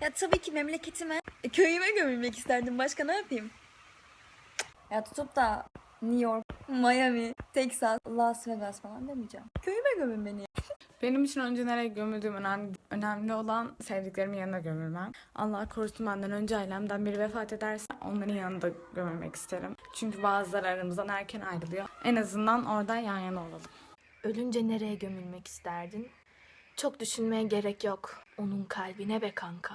Ya tabii ki memleketime, e, köyüme gömülmek isterdim. Başka ne yapayım? Ya tutup da New York, Miami, Texas, Las Vegas falan demeyeceğim. Köyüme gömün beni. Benim için önce nereye gömüldüğüm önemli, önemli olan sevdiklerimin yanına gömülmem. Allah korusun benden önce ailemden biri vefat ederse onların yanında gömülmek isterim. Çünkü bazıları aramızdan erken ayrılıyor. En azından orada yan yana olalım. Ölünce nereye gömülmek isterdin? Çok düşünmeye gerek yok. Onun kalbine be kanka.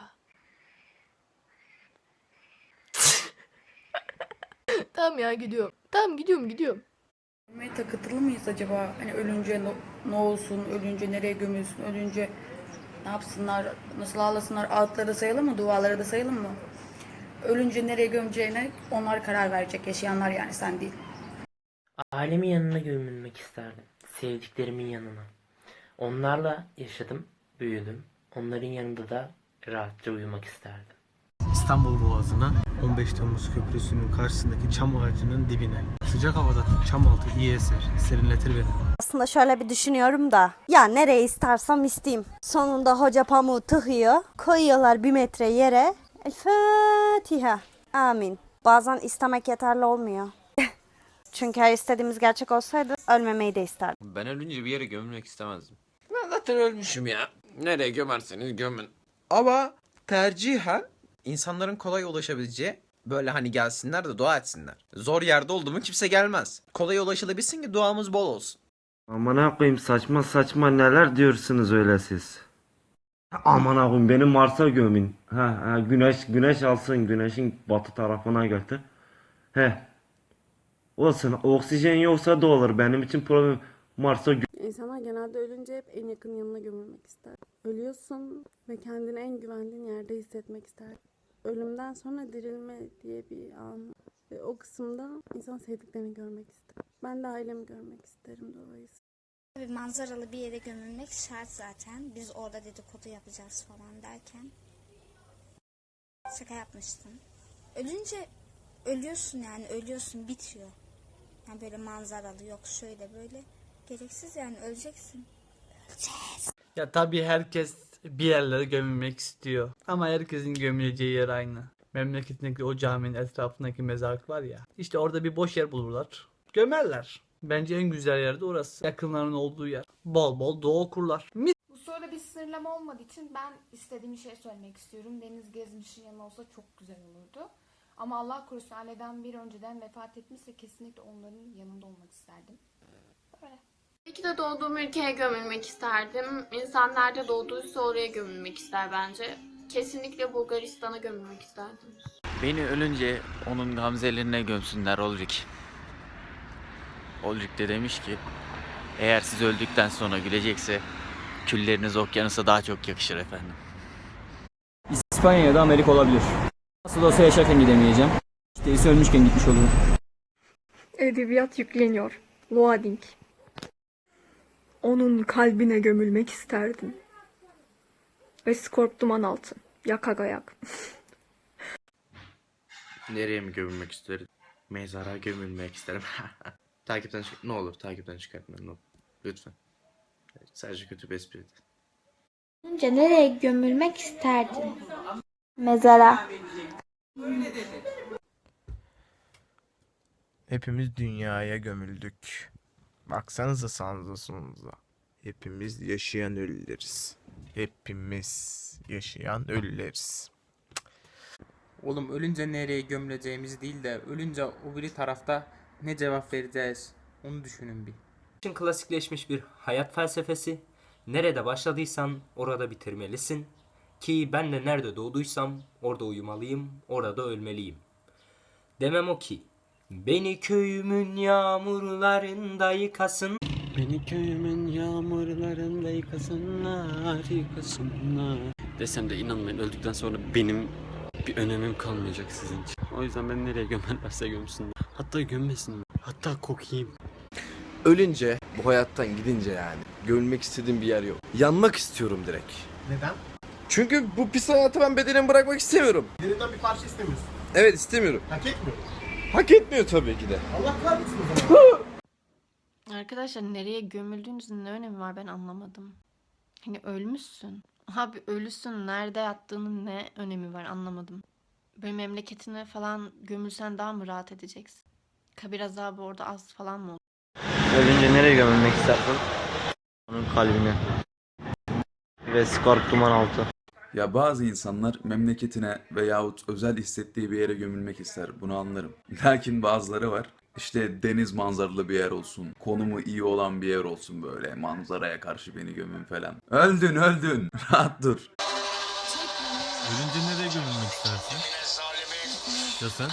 tamam ya gidiyorum. Tamam gidiyorum gidiyorum. Ölmeye takıntılı mıyız acaba? Hani ölünce no- ne olsun, ölünce nereye gömülsün, ölünce ne yapsınlar, nasıl ağlasınlar, ağıtları da sayalım mı, duaları da sayalım mı? Ölünce nereye gömeceğine onlar karar verecek, yaşayanlar yani sen değil. Ailemin yanına gömülmek isterdim. Sevdiklerimin yanına. Onlarla yaşadım, büyüdüm. Onların yanında da rahatça uyumak isterdim. İstanbul Boğazı'na 15 Temmuz Köprüsü'nün karşısındaki çam ağacının dibine. Sıcak havada çam altı iyi eser, serinletir beni. Aslında şöyle bir düşünüyorum da ya nereye istersem isteyeyim. Sonunda hoca pamuğu tıkıyor. Koyuyorlar bir metre yere. El Fatiha. Amin. Bazen istemek yeterli olmuyor. Çünkü her istediğimiz gerçek olsaydı ölmemeyi de isterdim. Ben ölünce bir yere gömülmek istemezdim. Ben zaten ölmüşüm ya. Nereye gömerseniz gömün. Ama tercihen insanların kolay ulaşabileceği böyle hani gelsinler de dua etsinler. Zor yerde oldu mu kimse gelmez. Kolay ulaşılabilsin ki duamız bol olsun. Aman koyayım saçma saçma neler diyorsunuz öyle siz. Aman koyayım beni Mars'a gömün. Ha, ha, güneş güneş alsın güneşin batı tarafına götür. He. Olsun oksijen yoksa da olur benim için problem. Mars'a gö- İnsanlar genelde ölünce hep en yakın yanına gömülmek ister. Ölüyorsun ve kendini en güvendiğin yerde hissetmek ister. Ölümden sonra dirilme diye bir an ve o kısımda insan sevdiklerini görmek ister. Ben de ailemi görmek isterim dolayısıyla. Bir manzaralı bir yere gömülmek şart zaten. Biz orada dedikodu yapacağız falan derken. Şaka yapmıştım. Ölünce ölüyorsun yani ölüyorsun bitiyor. Yani böyle manzaralı yok şöyle böyle. Gereksiz yani öleceksin. Ya tabii herkes bir yerlere gömülmek istiyor. Ama herkesin gömüleceği yer aynı. Memleketindeki o caminin etrafındaki mezarlık var ya. İşte orada bir boş yer bulurlar. Gömerler. Bence en güzel yerde orası. Yakınların olduğu yer. Bol bol dua okurlar. Mis Bu soruda bir sınırlama olmadığı için ben istediğim şey söylemek istiyorum. Deniz Gezmiş'in yanı olsa çok güzel olurdu. Ama Allah korusun aileden bir önceden vefat etmişse kesinlikle onların yanında. Belki de doğduğum ülkeye gömülmek isterdim. İnsan nerede doğduysa oraya gömülmek ister bence. Kesinlikle Bulgaristan'a gömülmek isterdim. Beni ölünce onun gamzelerine gömsünler Olrik. Olrik de demiş ki eğer siz öldükten sonra gülecekse külleriniz okyanusa daha çok yakışır efendim. İspanya ya da Amerika olabilir. Nasıl olsa yaşarken gidemeyeceğim. İşte ölmüşken gitmiş olurum. Edebiyat yükleniyor. Loading. Onun kalbine gömülmek isterdim. Ve Skorp duman altı. Yakak ayak. Nereye mi gömülmek isterim? Mezara gömülmek isterim. takipten çık ne olur takipten çıkartma ne olur. Lütfen. Sadece kötü bir espriydi. Önce nereye gömülmek isterdin? Mezara. Hepimiz dünyaya gömüldük. Baksanıza sağınıza solunuza. Hepimiz yaşayan ölüleriz. Hepimiz yaşayan ölüleriz. Oğlum ölünce nereye gömüleceğimizi değil de ölünce o biri tarafta ne cevap vereceğiz onu düşünün bir. için klasikleşmiş bir hayat felsefesi. Nerede başladıysan orada bitirmelisin. Ki ben de nerede doğduysam orada uyumalıyım, orada ölmeliyim. Demem o ki, beni köyümün yağmurlarında yıkasın. Beni köyümün yağmurlarında yıkasınlar, yıkasınlar. Desem de inanmayın öldükten sonra benim bir önemim kalmayacak sizin için. O yüzden ben nereye gömerlerse gömsünler. Hatta gömmesinler. Hatta kokayım. Ölünce bu hayattan gidince yani gömülmek istediğim bir yer yok. Yanmak istiyorum direkt. Neden? Çünkü bu pis hayatı ben bedenimi bırakmak istemiyorum. Yerinden bir parça istemiyorsun. Evet istemiyorum. Hak etmiyor. Hak etmiyor tabii ki de. Allah kahretsin o zaman. Arkadaşlar nereye gömüldüğünüzün ne önemi var ben anlamadım. Hani ölmüşsün. Abi ölüsün nerede yattığının ne önemi var anlamadım. Böyle memleketine falan gömülsen daha mı rahat edeceksin? Kabir azabı orada az falan mı olur? Ölünce nereye gömülmek istersin? Onun kalbine. Ve Scorp duman altı. Ya bazı insanlar memleketine veyahut özel hissettiği bir yere gömülmek ister. Bunu anlarım. Lakin bazıları var. İşte deniz manzaralı bir yer olsun. Konumu iyi olan bir yer olsun böyle. Manzaraya karşı beni gömün falan. Öldün öldün. Rahat dur. Ölünce nereye gömülmek istersin? Ya sen?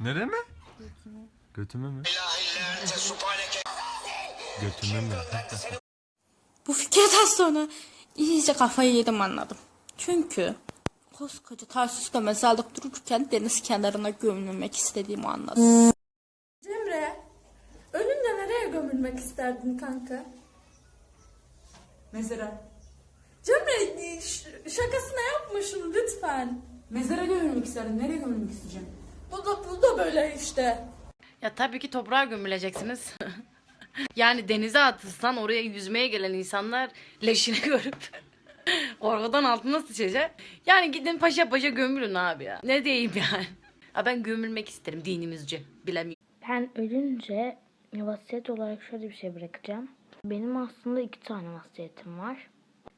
Nereye mi? Götüme mi? Götüme mi? Bu fikirden sonra iyice kafayı yedim anladım. Çünkü koskoca Tarsus'ta mezarlık dururken deniz kenarına gömülmek istediğimi anladım. Cemre, ölünce nereye gömülmek isterdin kanka? Mezara. Cemre ş- şakasına yapmışım lütfen. Mezara gömülmek isterdim. Nereye gömülmek isteyeceğim? Bu da, bu da böyle işte. Ya tabii ki toprağa gömüleceksiniz. yani denize atılsan oraya yüzmeye gelen insanlar leşini görüp oradan altına sıçacak. Yani gidin paşa paşa gömülün abi ya. Ne diyeyim yani. Ha ben gömülmek isterim dinimizce. Bilemiyorum. Ben ölünce vasiyet olarak şöyle bir şey bırakacağım. Benim aslında iki tane vasiyetim var.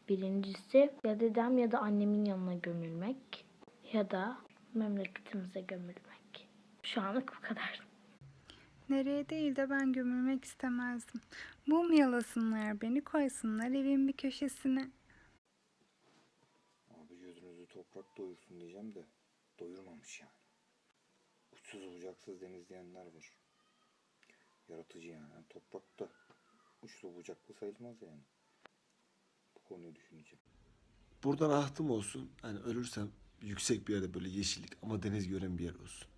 Birincisi ya dedem ya da annemin yanına gömülmek ya da memleketimize gömülmek. Şu anlık bu kadar. Nereye değil de ben gömülmek istemezdim. Mum yalasınlar beni koysunlar evin bir köşesine. Abi toprak doyursun diyeceğim de doyurmamış yani. Uçsuz bucaksız denizleyenler var. Yaratıcı yani. yani toprakta uçlu bucaklı sayılmaz yani. Bu konuyu düşüneceğim. Buradan ahtım olsun. Hani ölürsem yüksek bir yerde böyle yeşillik ama deniz gören bir yer olsun.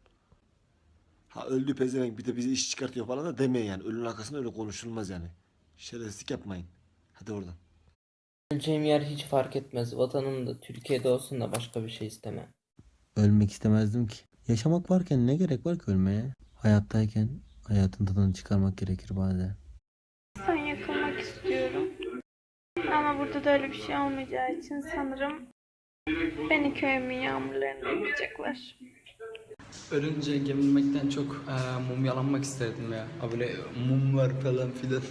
Ha öldü pezevenk bir de bize iş çıkartıyor falan da demeyin yani. Ölünün arkasında öyle konuşulmaz yani. Şerefsizlik yapmayın. Hadi oradan. Öleceğim yer hiç fark etmez. Vatanım da Türkiye'de olsun da başka bir şey istemem. Ölmek istemezdim ki. Yaşamak varken ne gerek var ki ölmeye? Hayattayken hayatın tadını çıkarmak gerekir bazen. Sen yakılmak istiyorum. Ama burada da öyle bir şey olmayacağı için sanırım beni köyümün yağmurlarına yıkacaklar. Ölünce gömülmekten çok mumyalanmak isterdim ya. Ha böyle mum var falan filan.